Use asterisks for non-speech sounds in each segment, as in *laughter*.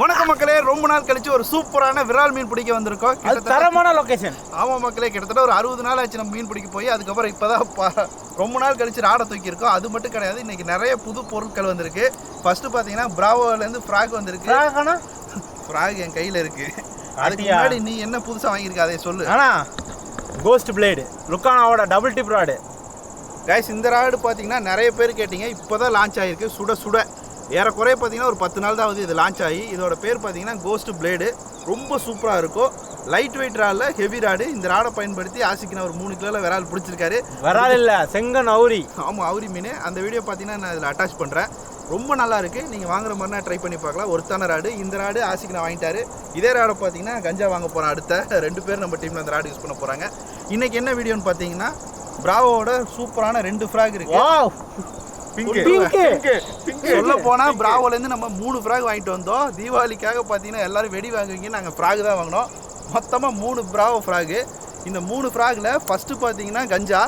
வணக்கம் மக்களே ரொம்ப நாள் கழிச்சு ஒரு சூப்பரான விரால் மீன் பிடிக்க வந்திருக்கோம். அது தரமான லொகேஷன் ஆமா மக்களே கிட்டத்தட்ட ஒரு அறுபது நாள் ஆச்சு நம்ம மீன் பிடிக்க போய். அதுக்கப்புறம் இப்பதான் ரொம்ப நாள் கழிச்சு ராடை தூக்கியிருக்கோம். அது மட்டும் கிடையாது இன்னைக்கு நிறைய புது பொருட்கள் வந்திருக்கு. ஃபர்ஸ்ட் பாத்தீங்கன்னா பிராவோல இருந்து ஃப்ராக் வந்திருக்கு. ஃப்ராக் என் கையில இருக்கு. அதுக்கு? முன்னாடி நீ என்ன புதுசா வாங்கியிருக்க? அதை சொல்லு. ஆனா கோஸ்ட் பிளேடு லுக்கானாவோட டபுள் டிப் ராடு கைஸ் இந்த ராடு பார்த்தீங்கன்னா நிறைய பேர் கேட்டீங்க. இப்போதான் லான்ச் ஆகிருக்கு சுட சுட. ஏறக்குறைய பார்த்தீங்கன்னா ஒரு பத்து நாள் தான் ஆகுது இது லான்ச் ஆகி. இதோட பேர் பார்த்தீங்கன்னா கோஸ்ட் பிளேடு ரொம்ப சூப்பராக இருக்கும். லைட் வெயிட் ராடில் ஹெவி ராடு இந்த ராடை பயன்படுத்தி ஆசிக்கின ஒரு மூணு கிலோவில் விரால் பிடிச்சிருக்காரு. வராது இல்ல செங்கன் அவுரி. ஆமாம் அவுரி மீன். அந்த வீடியோ பார்த்தீங்கன்னா நான் இதில் அட்டாச் பண்ணுறேன் ரொம்ப நல்லா இருக்கு. நீங்கள் வாங்குற மாதிரினா ட்ரை பண்ணி பார்க்கலாம். ஒருத்தான ராடு இந்த ராடு ஆசிக்கு நான் வாங்கிட்டாரு. இதே ராடை பார்த்தீங்கன்னா கஞ்சா வாங்க போகிறேன் அடுத்த ரெண்டு பேர் நம்ம டீமில் அந்த ராடு யூஸ் பண்ண போகிறாங்க இன்னைக்கு என்ன வீடியோன்னு பார்த்தீங்கன்னா பிராவோட சூப்பரான ரெண்டு ஃப்ராக் இருக்கு. வாவ் பிங்க் சொல்ல போனா பிராவோல இருந்து நம்ம மூணு ஃப்ராக் வாங்கிட்டு வந்தோம். தீபாவளிக்காக பார்த்தீங்கன்னா எல்லாரும் வெடி வாங்குவீங்க நாங்கள் ஃப்ராக் தான் வாங்கினோம். மொத்தமாக மூணு பிராவோ ஃப்ராகு இந்த மூணு ஃப்ராகில் ஃபஸ்ட்டு பார்த்தீங்கன்னா கஞ்சா.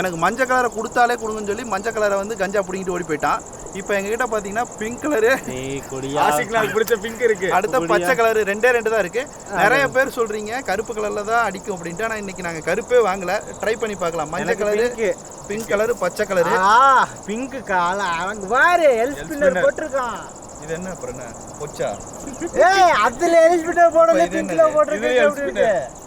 எனக்கு மஞ்சள் கலரை கொடுத்தாலே கொடுங்கன்னு சொல்லி மஞ்சள் கலரை வந்து கஞ்சா பிடிங்கிட்டு ஓடி போயிட்டான். இப்போ எங்ககிட்ட பார்த்தீங்கன்னா பிங்க் கலரு கொடியா பிடிச்ச பிங்க் இருக்கு. அடுத்த பச்சை கலர் ரெண்டே ரெண்டு தான் இருக்கு. நிறைய பேர் சொல்றீங்க கருப்பு கலர்ல தான் அடிக்கும் அப்படின்ட்டு. ஆனால் இன்னைக்கு நாங்கள் கருப்பே வாங்கல. ட்ரை பண்ணி பார்க்கலாம். மஞ்சள் கலரு பிங்க் கலர் பச்சை கலரு ஆ பிங்க் கால அவங்க பாரு எல் ஸ்பின்னர் போட்டிருக்கான். இது என்ன அப்புறம் என்ன? பொச்சா? ஏய் அதுல எல் ஸ்பின்னர் போடல பிங்க்ல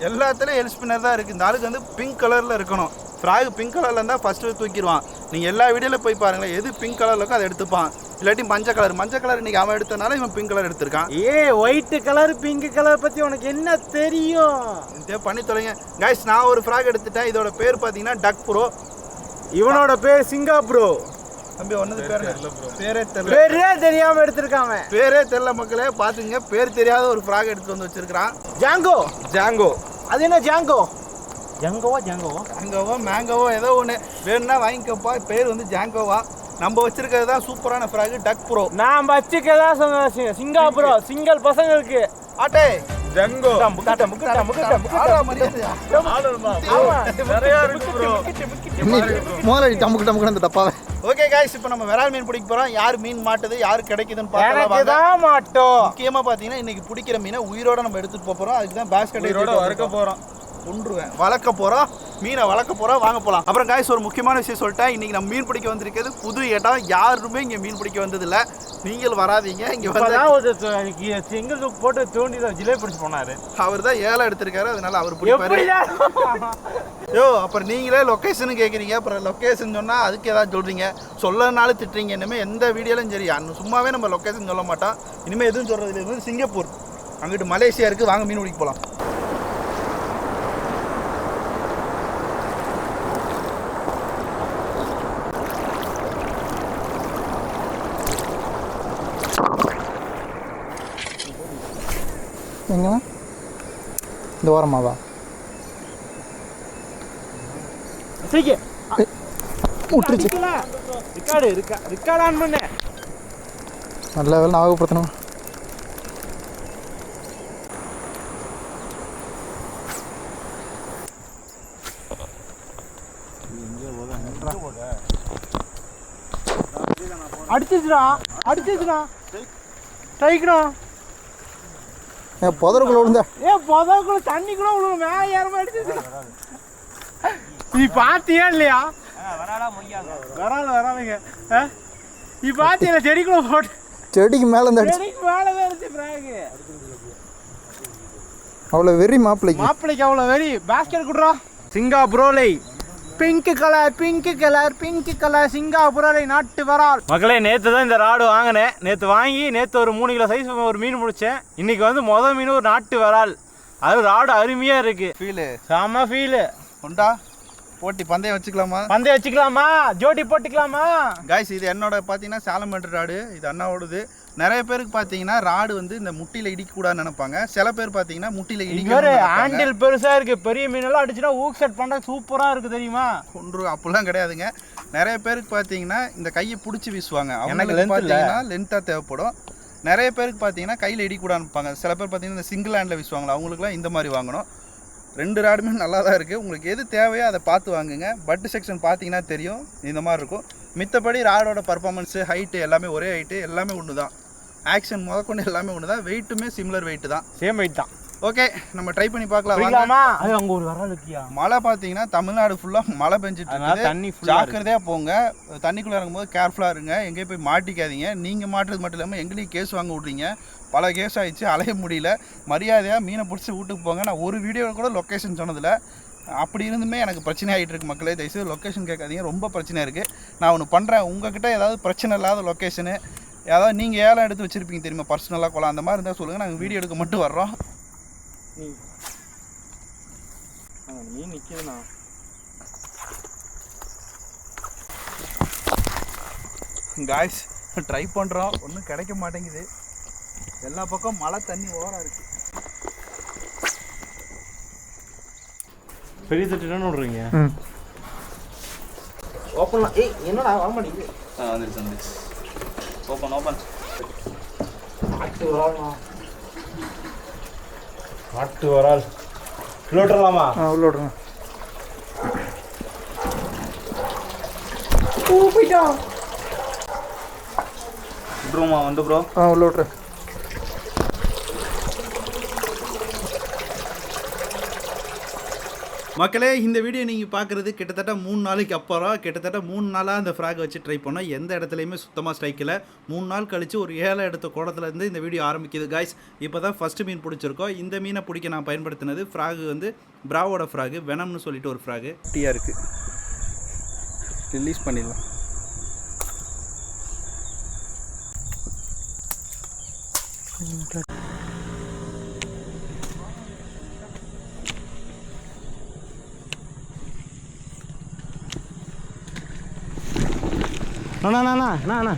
எல்லாத்துலயும் எல் ஸ்பின்னர் தான் இருக்கு. இந்த ஆளுக்கு வந்து பிங்க் கலர்ல இருக்கணும். ஃப்ராக் பிங்க் கலர்ல இருந்தா ஃபர்ஸ்ட் தூக்கிடுவான். நீங்க எல்லா வீடியோல போய் பாருங்களேன் எது பிங்க் கலர்ல இருக்கோ அதை எடுத்துப்பான். இல்லாட்டி மஞ்சள் கலர் மஞ்சள் கலர் இன்னைக்கு அவன் எடுத்தனால இவன் பிங்க் கலர் எடுத்திருக்கான். ஏய் ஒயிட் கலர் பிங்க் கலர் பத்தி உனக்கு என்ன தெரியும்? இதே பண்ணி தொலைங்க. கைஸ் நான் ஒரு ஃப்ராக் எடுத்துட்டேன். இதோட பேர் பாத்தீங்கன்னா டக் ப்ரோ இவனோட பேர் சிங்காப்ரோ தம்பி ஒன்னது பேர்? பேரே தெரியல. பேரே தெரியாம எடுத்திருக்காங்க பேரே தெரியல மக்களே. பாத்துங்க பேர் தெரியாத ஒரு ஃப்ராக் எடுத்து வந்து வச்சிருக்கான் ஜாங்கோ ஜாங்கோ அது என்ன ஜாங்கோ ஜாங்கோவா ஜாங்கோவா? மேங்கோவோ மேங்கோவோ ஏதோ ஒன்று வேணும்னா வாங்கிக்கப்பா. பேர் வந்து ஜாங்கோவா. நம்ம வச்சிருக்கிறது தான் சூப்பரான ஃப்ராக் டக் ப்ரோ நான் வச்சுக்கதான் சொன்ன சிங்காபுரோ சிங்கிள் பசங்களுக்கு. ஆட்டே. ஜங்கோ. முக்கிட்ட முக்கிட்ட முக்கிட்ட. ப்ரோ முதலாளி டமுக்கு டமுக்கு அந்த டப்பாவை. ஓகே காய்ஸ் இப்போ நம்ம விரால் மீன் பிடிக்க போறோம். யார் மீன் மாட்டுது யார் கிடைக்குதுன்னு பார்க்கலாம் வாங்க. தான் மாட்டோம். முக்கியமா பாத்தீங்கன்னா இன்னைக்கு பிடிக்கிற மீனை உயிரோட நம்ம எடுத்துட்டு போப் போறோம். அதுக்கு தான் பேஸ்கெட் உயிரோட வறுக்க போறோம். கொன்றுவேன். வளர்க்க போறோம் மீனை வளர்க்க போறோம் வாங்க போலாம். அப்புறம் காய்ஸ் ஒரு முக்கியமான விஷயம் சொல்லிட்டேன். இன்னைக்கு நம்ம மீன் பிடிக்க வந்திருக்கிறது புது இடம். யாருமே இங்க மீன் பிடிக்க வந்தது இல்ல நீங்கள் வராதீங்க. இங்க தூக்கு போட்டு தூண்டி ஜிலேபி பிடிச்சு போனாரு. அவர் தான் ஏழை எடுத்திருக்காரு. அதனால அவர் பிடிப்பாரு. யோ அப்புறம் நீங்களே லொக்கேஷன் கேட்குறீங்க அப்புறம் லொக்கேஷன் சொன்னால் அதுக்கு ஏதாவது சொல்கிறீங்க சொல்லனாலும் திட்டுறீங்க. இனிமேல் எந்த வீடியோலையும் சரி. சும்மாவே நம்ம லொக்கேஷன் சொல்ல மாட்டோம். இனிமேல் எதுவும் சொல்கிறது இல்லை சிங்கப்பூர். அங்கிட்டு மலேசியா இருக்குது வாங்க மீன் பிடிக்க போகலாம் எங்கண்ணா இந்த ஓரமாவா சீக்கிரம் விட்டுருச்சு ரிக்கார்டு இருக்கா ரிக்கார்டு ஆன் பண்ணு. நல்ல வேலை ஞாபகப்படுத்தணும் அடிச்சிச்சுடா அடிச்சிச்சுடா. டைக்கடா என் புதருக்குள்ள விழுந்த. ஏ புதக்குள்ள தண்ணி கூட விழுவும். மேல ஏறமா அடிச்சிச்சு நீ பாத்தியா இல்லையா? வரால வராதுங்க? நீ பாத்தியா செடிக்குள்ள போட்டு. செடிக்கு மேலே இருந்து அடிச்சு. செடிக்கு மேல இருந்துச்சு பிராகு அவ்வளோ வெறி மாப்பிள்ளைக்கு மாப்பிளைக்கு அவ்வளோ வெறி. பாஸ்கெட் குடுறா. சிங்காபுரோலை pink colour pink colour pink colour சிங்காபுரோலை நாட்டு வரால். மக்களே நேற்று தான் இந்த ராடு வாங்கினேன். நேற்று வாங்கி நேற்று ஒரு மூணு கிலோ சைஸ் ஒரு மீன் முடிச்சேன். இன்னைக்கு வந்து மொதல் மீன் ஒரு நாட்டு வரால். அது ராடு அருமையாக இருக்கு. ஃபீலு செம ஃபீலு உண்டா போட்டி பந்தயம் வச்சுக்கலாமா? பந்தய வச்சுக்கலாமா? ஜோடி போட்டுக்கலாமா? காய்ஸ் இது என்னோட பார்த்தீங்கன்னா சாலமேட்டர் ராடு. இது அண்ணாவோடது. நிறைய பேருக்கு பார்த்தீங்கன்னா ராடு வந்து இந்த முட்டியில் இடிக்கக்கூடாதுன்னு நினைப்பாங்க. சில பேர் பார்த்தீங்கன்னா முட்டியில் இங்க ஒரு இடிக்க ஹேண்டில் பெருசா இருக்கு. பெரிய மீனெல்லாம் அடிச்சுனா ஊக் செட் பண்ண சூப்பரா இருக்கு தெரியுமா? ஒன்று அப்படிலாம் கிடையாதுங்க. நிறைய பேருக்கு பார்த்தீங்கன்னா இந்த கையை பிடிச்சி வீசுவாங்க. அவங்களுக்கு. பார்த்தீங்கன்னா லென்த்தாக தேவைப்படும். நிறைய பேருக்கு பார்த்தீங்கன்னா கையில் இடிக்கூடாது இருப்பாங்க சில பேர் பார்த்தீங்கன்னா இந்த சிங்கிள் ஹேண்டில் வீசுவாங்களா? அவங்களுக்குலாம் இந்த மாதிரி வாங்கணும். ரெண்டு ராடுமே நல்லா தான் இருக்குது உங்களுக்கு எது தேவையோ அதை பார்த்து வாங்குங்க. பட்டு செக்ஷன் பார்த்தீங்கன்னா தெரியும். இந்த மாதிரி இருக்கும். மித்தபடி ராடோட பர்ஃபார்மன்ஸு ஹைட்டு எல்லாமே ஒரே ஹைட்டு எல்லாமே ஒன்று தான் ஆக்ஷன் முதற்கொண்டு எல்லாமே ஒன்று தான் வெயிட்டுமே சிமிலர் வெயிட் தான். சேம் வெயிட் தான். ஓகே நம்ம ட்ரை பண்ணி பார்க்கலாம். அது அங்க ஒரு வரல் இருக்கியா மழை பார்த்தீங்கன்னா தமிழ்நாடு ஃபுல்லாக மழை பெஞ்சிட்டு இருக்குது. தண்ணி இருக்கு. ஜாக்கிரதையாக போங்க. தண்ணிக்குள்ளே இறங்கும்போது கேர்ஃபுல்லாக இருங்க. எங்கேயும் போய் மாட்டிக்காதீங்க. நீங்கள் மாட்டுறது மட்டும் இல்லாமல் எங்களையும் கேஸ் வாங்க விட்றீங்க. பல கேஸ் ஆயிடுச்சு. அலைய முடியல. மரியாதையாக மீனை பிடிச்சி வீட்டுக்கு போங்க. நான் ஒரு வீடியோ கூட லொக்கேஷன் சொன்னதில்ல. அப்படி இருந்துமே எனக்கு பிரச்சனை ஆகிட்டு இருக்கு மக்களே. தயவுசெய்து லொக்கேஷன் கேட்காதீங்க. ரொம்ப பிரச்சனை இருக்குது நான் ஒன்று பண்ணுறேன் உங்ககிட்ட ஏதாவது பிரச்சனை இல்லாத லொக்கேஷனு ஏதாவது நீங்கள் ஏலம் எடுத்து வச்சுருப்பீங்க தெரியுமா? பர்சனலாக கொலாம் அந்த மாதிரி இருந்தால் சொல்லுங்கள் நாங்கள் வீடியோ எடுக்க மட்டும் வர்றோம். மீன் நிக்குதுண்ணா. காய்ஸ் ட்ரை பண்ணுறோம் ஒன்றும் கிடைக்க மாட்டேங்குது. எல்லா பக்கம் மழை தண்ணி ஓரம் இருக்கு. பெரிய தட்டு என்ன விடுறீங்க? ஓப்பன்லாம் ஏய் என்னடா வர மாட்டேங்குது வந்துருச்சு வந்துருச்சு. ஓப்பன் ஓப்பன் காட்டு வரால்ண்ணா காட்டு வரால் கிலோட்டலாமா ஆ உள்ள விட்ருங்க விட்ருவோமா வந்து ப்ரோ ஆ உள்ள விட்ரு மக்களே இந்த வீடியோ நீங்கள் பார்க்குறது கிட்டத்தட்ட மூணு நாளைக்கு அப்புறம் கிட்டத்தட்ட மூணு நாளாக அந்த ஃப்ராக் வச்சு ட்ரை பண்ணோம். எந்த இடத்துலையுமே சுத்தமாக ஸ்ட்ரைக்கில் மூணு நாள் கழித்து ஒரு ஏழை இடத்த குளத்துலேருந்து இந்த வீடியோ ஆரம்பிக்குது காய்ஸ் இப்போ தான் ஃபஸ்ட்டு மீன் பிடிச்சிருக்கோம். இந்த மீனை பிடிக்க நான் பயன்படுத்தினது ஃப்ராக் வந்து பிராவோட ஃப்ராகு வெனம்னு சொல்லிட்டு ஒரு ஃப்ராகு டீயாக இருக்குது ரிலீஸ் பண்ணிடலாம். அண்ணா அண்ணா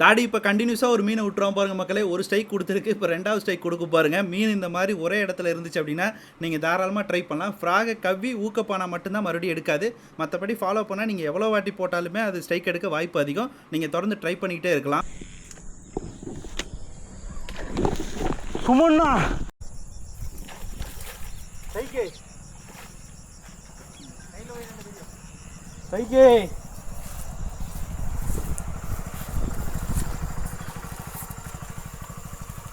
தாடி இப்போ கண்டினியூஸாக ஒரு மீனை விட்டுருவோம் பாருங்க மக்களே. ஒரு ஸ்ட்ரைக் கொடுத்துருக்கு. இப்போ ரெண்டாவது ஸ்ட்ரைக் கொடுக்க பாருங்க. மீன் இந்த மாதிரி ஒரே இடத்துல இருந்துச்சு அப்படின்னா நீங்கள் தாராளமாக ட்ரை பண்ணலாம். ஃப்ராகை கவ்வி ஊக்கப்பானா மட்டும்தான் மறுபடியும் எடுக்காது. மற்றபடி ஃபாலோ பண்ணால் நீங்கள் எவ்வளோ வாட்டி போட்டாலுமே அது ஸ்ட்ரைக் எடுக்க வாய்ப்பு அதிகம். நீங்கள் தொடர்ந்து ட்ரை பண்ணிக்கிட்டே இருக்கலாம். சுமண்ணா. சைக்கே சைக்கே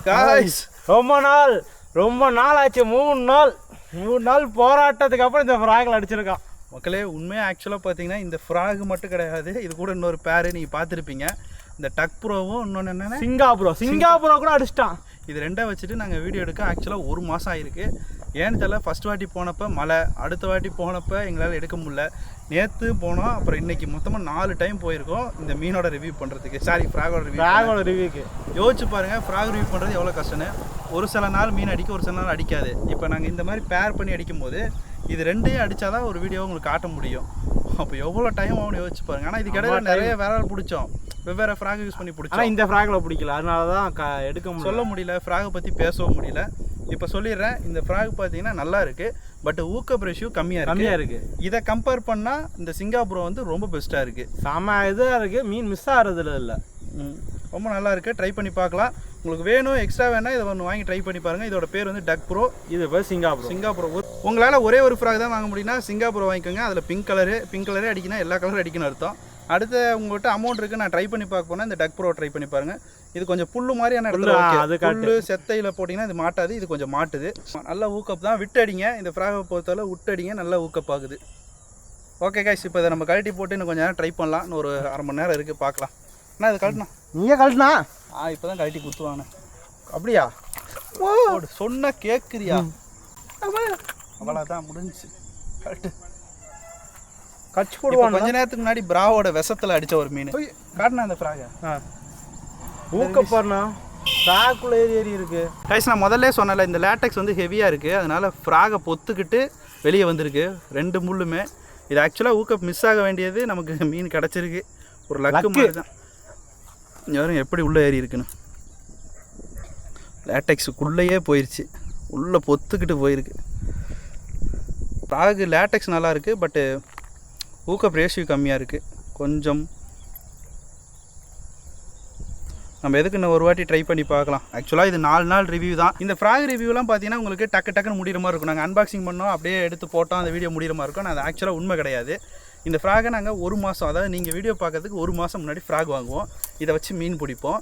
காய்ஸ் ரொம்ப நாள் ரொம்ப நாள் ஆச்சு மூணு நாள் மூணு நாள் போராட்டத்துக்கு அப்புறம் இந்த ஃப்ராகில் அடிச்சிருக்கான். மக்களே உண்மையாக ஆக்சுவலாக பார்த்தீங்கன்னா இந்த ஃப்ராக் மட்டும் கிடையாது. இது கூட இன்னொரு பேரு நீங்கள் பார்த்துருப்பீங்க. இந்த டக் ப்ரோவும் இன்னொன்று என்னென்ன? சிங்காபுரம் சிங்காபுரம் கூட அடிச்சிட்டான். இது ரெண்டை வச்சுட்டு நாங்கள் வீடியோ எடுக்க ஆக்சுவலாக ஒரு மாதம் ஆயிருக்கு. ஏன்னு தெரியல ஃபஸ்ட் வாட்டி போனப்போ மழை அடுத்த வாட்டி போனப்போ எங்களால் எடுக்க முடியல. நேற்று போனோம் அப்புறம் இன்னைக்கு மொத்தமாக நாலு டைம் போயிருக்கோம். இந்த மீனோட ரிவ்யூ பண்ணுறதுக்கு சாரி ஃப்ராகோட ரிவ்யூ ஃப்ராகோட ரிவ்யூக்கு யோசிச்சு பாருங்கள் ஃப்ராக் ரிவ்யூ பண்ணுறது எவ்வளோ கஷ்டம்னு. ஒரு சில நாள் மீன் அடிக்க ஒரு சில நாள் அடிக்காது. இப்போ நாங்கள் இந்த மாதிரி பேர் பண்ணி அடிக்கும்போது இது ரெண்டையும் அடித்தாதான் ஒரு வீடியோ உங்களுக்கு காட்ட முடியும். அப்போ எவ்வளோ டைம் ஆகும்னு யோசிச்சு பாருங்க. ஆனால் இதுக்கு இடையில நிறைய வேற பிடிச்சோம். வெவ்வேறு ஃப்ராக் யூஸ் பண்ணி பிடிச்சோம். இந்த ஃப்ராகில் பிடிக்கல. அதனால தான் எடுக்க முடியல. சொல்ல முடியல ஃப்ராகை பற்றி பேசவும் முடியல. இப்போ சொல்லிடுறேன் இந்த ஃப்ராக் பார்த்தீங்கன்னா நல்லா இருக்குது பட் ஊக்கப் ரேஷியோ கம்மியாக இருக்கு. கம்மியாக இருக்குது இதை கம்பேர் பண்ணால் இந்த சிங்காபுரம் வந்து ரொம்ப பெஸ்ட்டாக இருக்குது செம இதாக இருக்குது மீன் மிஸ் ஆகிறதுல இல்லை. ரொம்ப நல்லா இருக்குது ட்ரை பண்ணி பார்க்கலாம். உங்களுக்கு வேணும் எக்ஸ்ட்ரா வேணால் இதை ஒன்று வாங்கி ட்ரை பண்ணி பாருங்கள் இதோட பேர் வந்து டக் ப்ரோ இது பேர் சிங்காபுரம். சிங்காபுரம். உங்களால் ஒரே ஒரு ஃப்ராக் தான் வாங்க முடியும்னா சிங்காபுரம் வாங்கிக்கோங்க. அதில் பிங்க் கலரு பிங்க் கலரே அடிக்கணும் எல்லா கலரும் அடிக்கணும் அர்த்தம். அடுத்த உங்கள்கிட்ட அமௌண்ட் இருக்குது நான் ட்ரை பண்ணி பார்க்க போனால் இந்த டக் ப்ரோ ட்ரை பண்ணி பாருங்கள் இது கொஞ்சம் புல்லு மாதிரியான இடத்துல புல்லு, செத்தையில் போட்டிங்கன்னா இது மாட்டாது இது கொஞ்சம் மாட்டுது. நல்ல ஊக்கப் தான். விட்டு அடிங்க இந்த ஃப்ராகை பொறுத்தவரை விட்டு அடிங்க நல்லா ஊக்கப் ஆகுது. ஓகே கைஸ் இப்போ இதை நம்ம கழட்டி போட்டு இன்னும் கொஞ்சம் நேரம் ட்ரை பண்ணலாம். இன்னும் ஒரு அரை மணி நேரம் இருக்குது பார்க்கலாம். அண்ணா இது கழட்டினா நீயே கழட்டினா ஆ இப்போ தான் கழட்டி குத்துவாங்க அப்படியா? போடு சொன்ன கேக்குறியா அவ்வளோதான் முடிஞ்சுச்சு. கரெக்டு கட்சி இப்போ போடுவான் கொஞ்ச நேரத்துக்கு முன்னாடி பிராவோட விஷத்துல அடிச்ச ஒரு மீன். காட்டினா அந்த ஃப்ராக ஊக்கப்பாருண்ணா ஃப்ராக்குள்ள ஏறி ஏறி இருக்கு. கைஸ் நான் முதல்ல சொன்னல இந்த லேட்டக்ஸ் வந்து ஹெவியாக இருக்குது அதனால் ஃப்ராகை பொத்துக்கிட்டு வெளியே வந்திருக்கு. ரெண்டு முள்ளுமே. இது ஆக்சுவலாக ஊக்க மிஸ் ஆக வேண்டியது நமக்கு மீன் கிடச்சிருக்கு. ஒரு லக்கு. மாதிரி தான். பாருங்க எப்படி உள்ளே ஏறி இருக்குன்னு. லேட்டக்ஸுக்குள்ளேயே போயிருச்சு. உள்ளே பொத்துக்கிட்டு போயிருக்கு. ஃப்ராகு லேட்டக்ஸ் நல்லா இருக்குது பட்டு ஊக்கப் ரேஷியோ கம்மியாக இருக்குது கொஞ்சம். நம்ம எதுக்கு இன்னும் ஒரு வாட்டி ட்ரை பண்ணி பார்க்கலாம். ஆக்சுவலாக இது நாலு நாள் ரிவ்யூ தான். இந்த ஃப்ராக் ரிவ்யூலாம் பார்த்தீங்கன்னா உங்களுக்கு டக்கு டக்குன்னு முடிகிற மாதிரி இருக்கும். நாங்கள் அன்பாக்சிங் பண்ணோம் அப்படியே எடுத்து போட்டோம் அந்த வீடியோ முடிகிற மாதிரி இருக்கும். அது ஆக்சுவலாக உண்மை கிடையாது. இந்த ஃப்ராகை நாங்கள் ஒரு மாதம் அதாவது நீங்கள் வீடியோ பார்க்கறதுக்கு ஒரு மாதம் முன்னாடி ஃப்ராக் வாங்குவோம். இதை வச்சு மீன் பிடிப்போம்.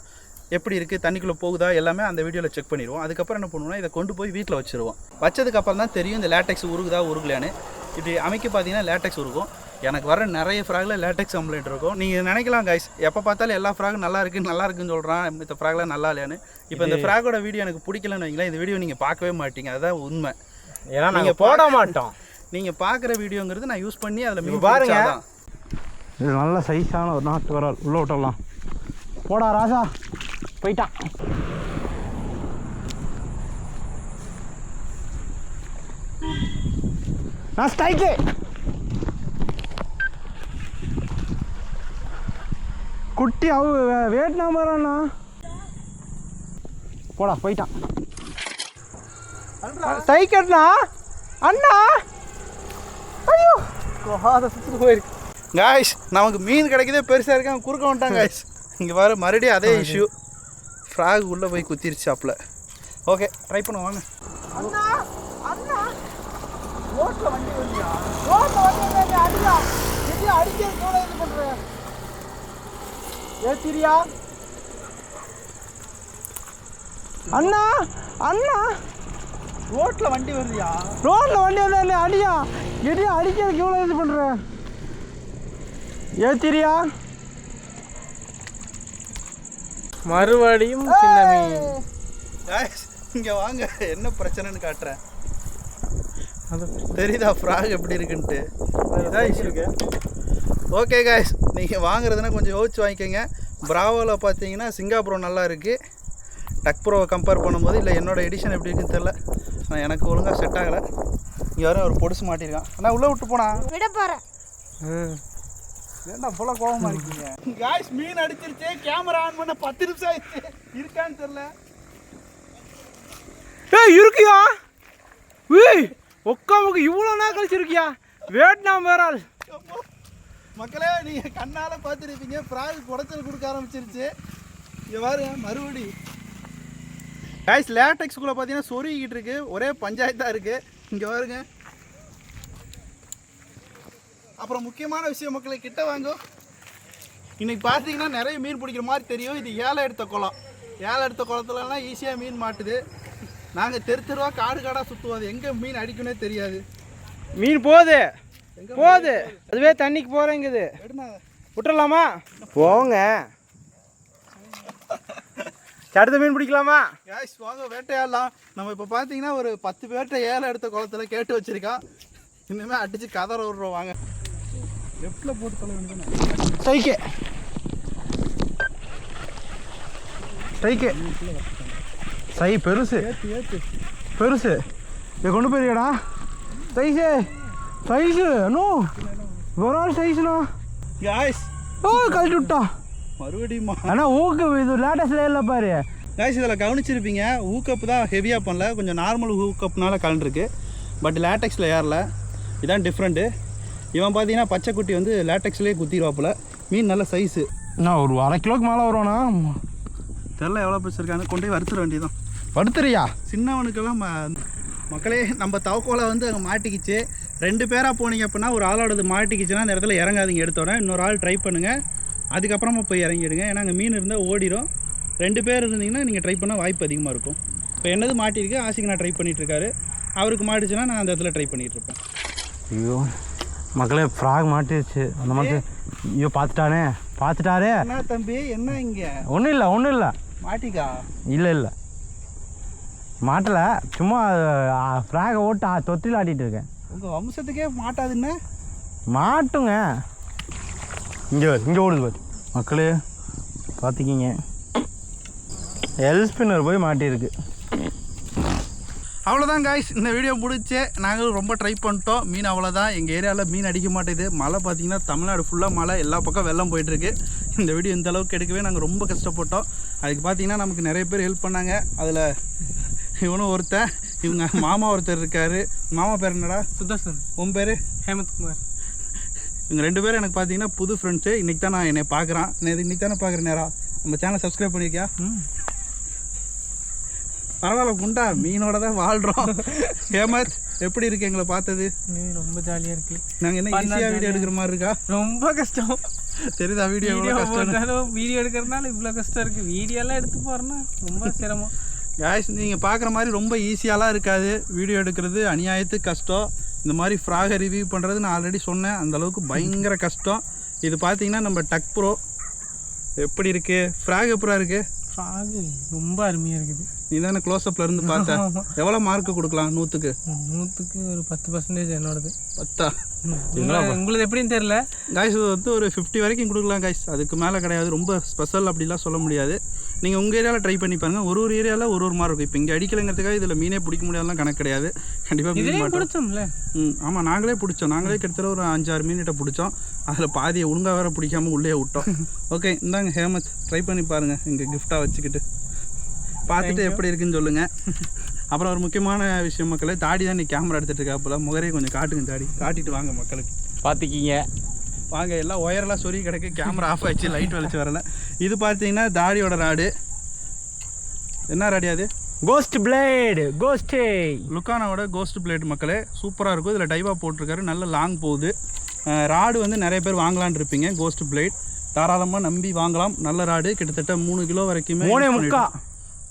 எப்படி இருக்குது தண்ணிக்குள்ளே போகுதா எல்லாமே அந்த வீடியோவில் செக் பண்ணிடுவோம். அதுக்கப்புறம் என்ன பண்ணுவோம்னா இதை கொண்டு போய் வீட்டில் வச்சுருவோம். வச்சதுக்கப்புறம் தான் தெரியும் இந்த லேட்டெக்ஸ் உருகுதா உருகலையான்னு. இப்படி அமைக்க பார்த்தீங்கன்னா லேட்டெக்ஸ் உருகும். எனக்கு வர நிறைய ஃப்ராகில் லேட்டெக்ஸ் கம்ப்ளைண்ட் இருக்கும். நீங்கள் நினைக்கலாம் கைஸ் எப்போ பார்த்தாலும் எல்லா ஃப்ராகும் நல்லா இருக்குது நல்லா இருக்குன்னு சொல்கிறான் இந்த ஃப்ராக்லாம் நல்லா இல்லையான்னு. இப்போ இந்த ஃப்ராகோட வீடியோ எனக்கு பிடிக்கலன்னு வைங்களேன். இந்த வீடியோ நீங்கள் பார்க்கவே மாட்டீங்க. அதுதான் உண்மை. ஏன்னா நீங்க நாங்கள் போட மாட்டோம். நீங்கள் பார்க்குற வீடியோங்கிறது நான் யூஸ் பண்ணி அதில் பாருங்க. இது நல்ல சைஸான ஒரு நாட்டு வரால். உள்ள விட்டலாம் போடா ராஜா. போயிட்டான். நான் ஸ்ட்ரைக்கு குட்டி அவ வியட்நாம் வரானா போடா போயிட்டான். ஸ்ட்ரைக் அண்ணா அண்ணா. ஐயோ. சுத்து போயிருக்கு. காய்ஸ் நமக்கு மீன் கிடைக்கதே பெருசாக இருக்கு அவன் குறுக்க வந்துட்டான் காய்ஸ் இங்கே வர மறுபடியும் அதே இஷ்யூ ஃப்ராக் உள்ளே போய் குத்திருச்சாப்புல ஓகே ட்ரை பண்ணுவோம் வாங்க. அண்ணா ஏத்திரியா? அண்ணா அண்ணா. ரோட்டில் வண்டி வருதியா? ரோட்ல வண்டி வந்தா அடியா? எது அடிக்கிறதுக்கு எவ்வளோ இது பண்ற? ஏத்திரியா? மறுபடியும் இங்கே வாங்க. என்ன பிரச்சனைன்னு காட்டுறேன். தெரியுதா ஃப்ராக் எப்படி இருக்குன்ட்டு? இஷ்யூ ஓகே காய்ஸ் நீங்கள் வாங்குறதுனா கொஞ்சம் யோசிச்சு வாங்கிக்கோங்க. பிராவோவில் பார்த்தீங்கன்னா சிங்காப்புரம் நல்லா இருக்குது டக் ப்ரோவை கம்பேர் பண்ணும்போது இல்லை என்னோட எடிஷன் எப்படி இருக்குன்னு தெரில ஆனால் எனக்கு ஒழுங்காக செட் ஆகலை. இங்கே வர ஒரு பொடுசு மாட்டியிருக்கான் ஆனால் உள்ளே விட்டு போனா? விட போறேன் ஏன்டா ஃபுல்லாக கோவமாக இருக்கீங்க? காய்ஸ் மீன் அடிச்சிருச்சு. கேமரா ஆன் பண்ண பத்து நிமிஷம் ஆயிடுச்சு. இருக்கான்னு தெரில ஏய் இருக்கியா? ஏய் உட்காமுக்கு இவ்வளோ நாள் கழிச்சு இருக்கியா வியட்நாம் வேறால் மக்களே நீங்கள் கண்ணால் பார்த்துருப்பீங்க. ப்ராஜெக்ட் குடைச்சல் கொடுக்க ஆரம்பிச்சிருச்சு. இங்கே பாருங்க மறுபடி. கைஸ் லேட்டெக்ஸ்குள்ளே பார்த்தீங்கன்னா சொருகிக்கிட்டு இருக்கு. ஒரே பஞ்சாயத்தாக இருக்குது இங்கே பாருங்க. அப்புறம் முக்கியமான விஷயம் மக்களை கிட்ட வாங்க. இன்றைக்கி பார்த்தீங்கன்னா நிறைய மீன் பிடிக்கிற மாதிரி தெரியும். இது ஏழை எடுத்த குளம். ஏழை எடுத்த குளத்துலலாம் ஈஸியாக மீன் மாட்டுது. நாங்கள் தெரு தெருவா காடு காடாக சுற்றுவோம் அது எங்கே மீன் அடிக்குன்னே தெரியாது. மீன் போகுது. போகுது அதுவே தண்ணிக்கு போகிறேங்குது எடுனா விட்டுறலாமா? போங்க. அடுத்த மீன் பிடிக்கலாமா? கேஷ் வாங்க வேட்டையாடலாம். நம்ம இப்போ பார்த்தீங்கன்னா ஒரு பத்து பேர்கிட்ட ஏழை எடுத்த குளத்துல கேட்டு வச்சிருக்கான். இனிமேல் அடிச்சு கதற விட்றோம் வாங்க. லெஃப்டில் போட்டு தொலை ஸ்ட்ரைக்கு ஸ்ட்ரைக்கு சை பெருசு. பெருசு. இதை கொண்டு போயிருக்கடா. சைஸு சைஸு அண்ணோ ஒரு ஆள் சைஸ்ண்ணா கேஷ் ஓ கழட்டி விட்டா மறுபடியுமா அண்ணா ஊக்கு இது லேட்டஸ்ட்ல இல்லை பாரு கேஷ் இதில் கவனிச்சிருப்பீங்க ஊக்கப் தான் ஹெவியாக பண்ணல கொஞ்சம் நார்மல் ஊக்கப்னால கலண்டுருக்கு பட் லேட்டெக்ஸில் ஏறல இதான் டிஃப்ரெண்ட்டு இவன் பார்த்தீங்கன்னா பச்சைக்குட்டி வந்து லேட்டெக்ஸ்லேயே குத்திடுவாப்புல மீன் நல்ல சைஸு நான் ஒரு அரை கிலோக்கு மேலே வருவானா தெரில எவ்வளோ பிடிச்சிருக்காங்க கொண்டு போய் வறுத்துட வேண்டியதான் படுத்துறியா சின்னவனுக்கெல்லாம் மக்களே நம்ம தவக்கோலை வந்து அங்கே மாட்டிக்கிச்சு. ரெண்டு பேராக போனீங்க அப்படின்னா ஒரு ஆளோடது மாட்டிக்கிச்சுன்னா அந்த இடத்துல இறங்காதீங்க எடுத்தோடனே இன்னொரு ஆள் ட்ரை பண்ணுங்கள் அதுக்கப்புறமா போய் இறங்கிடுங்க. ஏன்னா அங்கே மீன் இருந்தால் ஓடிடும் ரெண்டு பேர் இருந்தீங்கன்னா நீங்கள் ட்ரை பண்ண வாய்ப்பு அதிகமாக இருக்கும். இப்போ என்னது மாட்டியிருக்கு ஆசிக்கு நான் ட்ரை பண்ணிகிட்ருக்காரு அவருக்கு மாட்டுச்சுன்னா நான் அந்த இடத்துல ட்ரை பண்ணிகிட்டு இருப்பேன். ஐயோ மக்களே ஃப்ராக் மாட்டிருச்சு. அந்த மாதிரி ஐயோ பார்த்துட்டானே? பார்த்துட்டாரே? என்ன தம்பி? என்ன இங்கே? ஒன்றும் இல்லை ஒன்றும் இல்லை. மாட்டிக்கா? இல்லை இல்லை. மாட்டலை. சும்மா ஃப்ராகை ஓட்டு தொட்டில் ஆட்டிகிட்டு இருக்கேன். உங்கள் வம்சத்துக்கே மாட்டாதுன்னு? மாட்டுங்க. இங்கே இங்கே ஓடுது பாரு. மக்களே பார்த்துக்கிங்க எல் ஸ்பின்னர் போய் மாட்டியிருக்கு. அவ்வளோதான் காய்ஸ் இந்த வீடியோ முடிச்சு நாங்களும் ரொம்ப ட்ரை பண்ணிட்டோம். மீன் அவ்வளோதான் எங்கள் ஏரியாவில் மீன் அடிக்க மாட்டேது மழை பார்த்தீங்கன்னா தமிழ்நாடு ஃபுல்லாக மழை. எல்லா பக்கம் வெள்ளம் போயிட்டுருக்கு. இந்த வீடியோ இந்த அளவுக்கு எடுக்கவே நாங்கள் ரொம்ப கஷ்டப்பட்டோம். அதுக்கு பார்த்தீங்கன்னா நமக்கு நிறைய பேர் ஹெல்ப் பண்ணாங்க. அதில் இவனும் ஒருத்தன். இவங்க மாமா ஒருத்தர் இருக்கார். மாமா பேர் என்னடா? சுதர்சன். உன் பேர்? ஹேமந்த் குமார் இவங்க ரெண்டு பேரும் எனக்கு பார்த்தீங்கன்னா புது ஃப்ரெண்ட்ஸு இன்றைக்கி தான் நான் என்னை பார்க்குறான் இன்றைக்கி தானே பார்க்குறேன் நேரா? நம்ம சேனல் சப்ஸ்கிரைப் பண்ணியிருக்கியா பரவாயில்ல குண்டா. மீனோட தான் வாழ்கிறோம் ஹேமத் எப்படி இருக்கு எங்களை பார்த்தது? ரொம்ப ஜாலியாக இருக்கு. நாங்கள் என்ன ஈஸியாக வீடியோ எடுக்கிற மாதிரி இருக்கா? ரொம்ப கஷ்டம். தெரியுதா வீடியோ வீடியோ வீடியோ எடுக்கிறதுனால இவ்வளோ கஷ்டம் இருக்கு. வீடியோலாம் எடுத்து போறேன்னா ரொம்ப சிரமம். கேஸ் நீங்கள் பார்க்குற மாதிரி ரொம்ப ஈஸியாலாம் இருக்காது. வீடியோ எடுக்கிறது அநியாயத்துக்கு கஷ்டம். இந்த மாதிரி ஃப்ராகை ரிவ்யூ பண்ணுறது நான் ஆல்ரெடி சொன்னேன். அந்தளவுக்கு பயங்கர கஷ்டம். இது பார்த்தீங்கன்னா நம்ம டக் ப்ரோ எப்படி இருக்குது ஃப்ராக் எப்படா இருக்குது ஃப்ராகு ரொம்ப அருமையாக இருக்குது. நீ தானே க்ளோஸ்அப்பில் இருந்து பார்த்த. *laughs* எவ்வளோ மார்க் கொடுக்கலாம் நூற்றுக்கு நூற்றுக்கு ஒரு பத்து பர்சன்டேஜ் என்னோடது. பத்தா? உங்களுது எப்படின்னு தெரியல. காய்ஸ் இது வந்து ஒரு ஃபிஃப்டி வரைக்கும் கொடுக்கலாம் காய்ஸ் அதுக்கு மேலே கிடையாது. ரொம்ப ஸ்பெஷல் அப்படிலாம் சொல்ல முடியாது. நீங்கள் உங்கள் ஏரியாவில் ட்ரை பண்ணி பாருங்கள் ஒரு ஒரு ஏரியாவில் ஒரு ஒரு மாதிரி இருக்கும் இப்போ இங்கே அடிக்கலைங்கிறதுக்காக இதில் மீனே பிடிக்க முடியாதுலாம் கணக்கு கிடையாது. கண்டிப்பாக மீன் பிடிச்சோம்ல? ம் ஆமாம் நாங்களே பிடிச்சோம். நாங்களே கிட்டத்தட்ட ஒரு அஞ்சாறு மீன்கிட்ட பிடிச்சோம். அதில் பாதியை ஒழுங்காக வேற பிடிக்காம உள்ளே விட்டோம். ஓகே இந்தாங்க ஹேமத். ட்ரை பண்ணி பாருங்கள் இங்கே கிஃப்டாக வச்சுக்கிட்டு. பார்த்துட்டு எப்படி இருக்குன்னு சொல்லுங்கள் அப்புறம் ஒரு முக்கியமான விஷயம் மக்களே தாடி தான் நீ கேமரா எடுத்துகிட்டு இருக்காப்புல முகரையை கொஞ்சம் காட்டுங்க தாடி. காட்டிட்டு வாங்க மக்களுக்கு. பார்த்துக்கிங்க. வாங்க எல்லாம் ஒயரெல்லாம் சொருகி கிடக்கு. கேமரா ஆஃப் ஆயிடுச்சு லைட் வெளிச்சு வரல. இது பார்த்தீங்கன்னா தாடியோட ராடு. என்ன ராடி அது? கோஸ்ட் பிளேடு கோஸ்டே லுக்கானாவோட கோஸ்ட் பிளேட் மக்களே சூப்பராக இருக்கும். இதில் டைவா போட்டிருக்காரு. நல்ல லாங் போகுது. ராடு வந்து நிறைய பேர் வாங்கலான்னு இருப்பீங்க கோஸ்ட் பிளேட் தாராளமாக நம்பி வாங்கலாம். நல்ல ராடு. கிட்டத்தட்ட மூணு கிலோ வரைக்குமே மூணே முக்கா.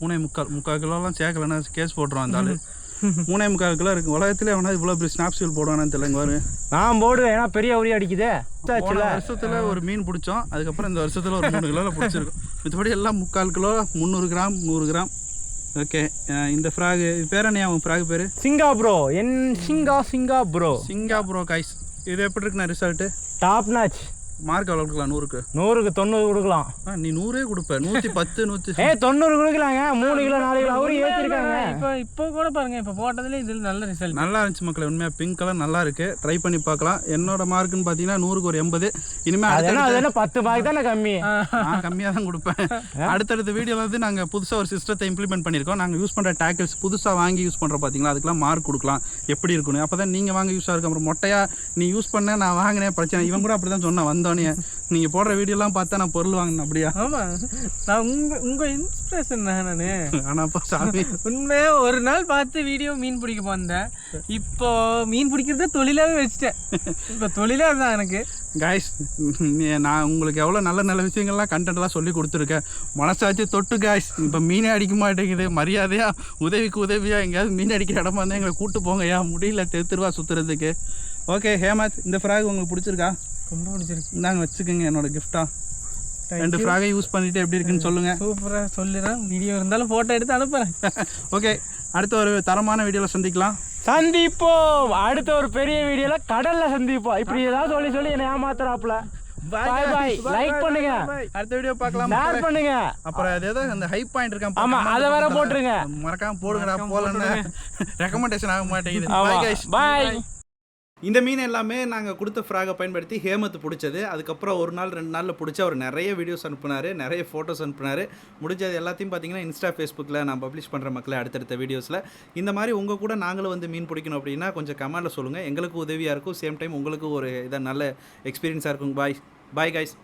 மூணே முக்கால் முக்கால் கிலோலாம் சேர்க்கலன்னா கேஸ் போட்டுருவோம் அந்த ஆளு. மூணே முக்கால் கிலோ இருக்கு. உலகத்துல எவனா இவ்வளோ பெரிய ஸ்னாப்ஸ்கள் போடுவானு தெரியல பாரு. நான் போடுவேன் ஏன்னா பெரிய உரி அடிக்குதே. வருஷத்துல ஒரு மீன் பிடிச்சோம். அதுக்கப்புறம் இந்த வருஷத்துல ஒரு மூணு கிலோல பிடிச்சிருக்கோம். மற்றபடி எல்லாம் முக்கால் கிலோ முந்நூறு கிராம் நூறு கிராம். ஓகே இந்த ஃப்ராகு பேர் என்ன அவன் ஃப்ராக் பேர்? சிங்கா ப்ரோ என் சிங்கா சிங்கா ப்ரோ சிங்காபுரோ காய்ஸ் இது எப்படி இருக்குண்ணா ரிசல்ட்டு டாப் நாச் மார்க் எவ்வளோ கொடுக்கலாம்? நூறுக்கு? நூறுக்கு தொண்ணூறு கொடுக்கலாம். நீ நூறே கொடுப்ப. நூற்றி பத்து நூற்றி ஏ தொண்ணூறு கொடுக்கலாங்க. மூணு கிலோ நாலு கிலோ அவரும் ஏற்றிருக்காங்க இப்போ இப்போ கூட பாருங்க இப்போ போட்டதுல இதில் நல்ல ரிசல்ட் நல்லா இருந்துச்சு மக்களே உண்மையாக பிங்க் கலர் நல்லா இருக்கு. ட்ரை பண்ணி பார்க்கலாம். என்னோட மார்க்குன்னு பார்த்தீங்கன்னா நூறுக்கு ஒரு எண்பது. இனிமேல் அது பத்து மார்க் தானே கம்மி? நான் கம்மியாக தான் கொடுப்பேன் அடுத்தடுத்த வீடியோவில் வந்து நாங்கள் புதுசாக ஒரு சிஸ்டத்தை இம்ப்ளிமெண்ட் பண்ணியிருக்கோம். நாங்கள் யூஸ் பண்ணுற டேக்கிள்ஸ் புதுசாக வாங்கி யூஸ் பண்ணுறோம் பார்த்தீங்களா அதுக்கெல்லாம் மார்க் கொடுக்கலாம். எப்படி இருக்கணும் அப்போ தான் நீங்கள் வாங்க யூஸாக இருக்கும். அப்புறம் மொட்டையா நீ யூஸ் பண்ண நான் வாங்கினேன் பிரச்சனை. இவன் கூட அப்படி தான் சொன்னான் வந்தோடனே நீங்கள் போடுற வீடியோலாம் பார்த்தா நான் பொருள் வாங்கினேன் அப்படியா? ஆமா. நான் உங்க உங்க இன்ஸ்பிரேஷன் நானு. ஆனாப்பா சாமி. உண்மையா ஒரு நாள் பார்த்து வீடியோ மீன் பிடிக்க போனேன். இப்போ மீன் பிடிக்கிறத தொழிலாவே வச்சுட்டேன். இப்போ தொழிலே அதுதான் எனக்கு. காய்ஸ் நான் உங்களுக்கு எவ்வளோ நல்ல நல்ல விஷயங்கள்லாம் கண்டென்ட்லாம் சொல்லி கொடுத்துருக்கேன். மனசாட்சி தொட்டு காய்ஸ் இப்போ மீனே அடிக்க மாட்டேங்குது. மரியாதையா உதவிக்கு உதவியா எங்கேயாவது மீன் அடிக்கிற இடமா இருந்தால் எங்களை கூட்டு போங்கய்யா. முடியல தெரு தெருவா சுற்றுறதுக்கு ஓகே ஹேமத் இந்த ஃப்ராக் உங்களுக்கு பிடிச்சிருக்கா? ரொம்ப பிடிச்சிருக்கு. இந்தாங்க வச்சுக்கோங்க என்னோட கிஃப்டா ரெண்டு ஃப்ராகை யூஸ் பண்ணிட்டு எப்படி இருக்குன்னு சொல்லுங்க. சூப்பரா சொல்லிடுறேன். வீடியோ இருந்தாலும் போட்டோ எடுத்து அனுப்புறேன். *laughs* ஓகே அடுத்த ஒரு தரமான வீடியோவில் சந்திக்கலாம். சந்திப்போம். அடுத்த ஒரு பெரிய வீடியோல கடல்ல சந்திப்போம். இப்படி ஏதாவது சொல்லி சொல்லி என்ன ஏமாத்துறாப்ல பாய் பாய் லைக் பண்ணுங்க. அடுத்த வீடியோ பார்க்கலாம். ஷேர் பண்ணுங்க. அப்புறம் அது ஏதோ அந்த ஹை பாயிண்ட் இருக்கான். ஆமா, அதை வேற போட்டுருங்க. மறக்காம போடுங்கடா போலன்னு. ரெக்கமெண்டேஷன் *laughs* ஆக மாட்டேங்குது. பாய் இந்த மீன் எல்லாமே நாங்கள் கொடுத்த ஃப்ராகை பயன்படுத்தி ஹேமத்து பிடிச்சது. அதுக்கப்புறம் ஒரு நாள் ரெண்டு நாளில் பிடிச்சி அவர் நிறைய வீடியோஸ் அனுப்புனார் நிறைய ஃபோட்டோஸ் அனுப்புனார். முடிஞ்சது எல்லாத்தையும் பார்த்தீங்கன்னா இன்ஸ்டா ஃபேஸ்புக்கில் நான் பப்ளிஷ் பண்ணுற மக்களை அடுத்தடுத்த வீடியோஸில் இந்த மாதிரி உங்கள் கூட நாங்களும் வந்து மீன் பிடிக்கணும் அப்படின்னா கொஞ்சம் கமெண்டில் சொல்லுங்கள் எங்களுக்கு உதவியாக இருக்கும். சேம் டைம் உங்களுக்கு ஒரு இதாக நல்ல எக்ஸ்பீரியன்ஸாக இருக்கும். பாய் பாய் கைஸ்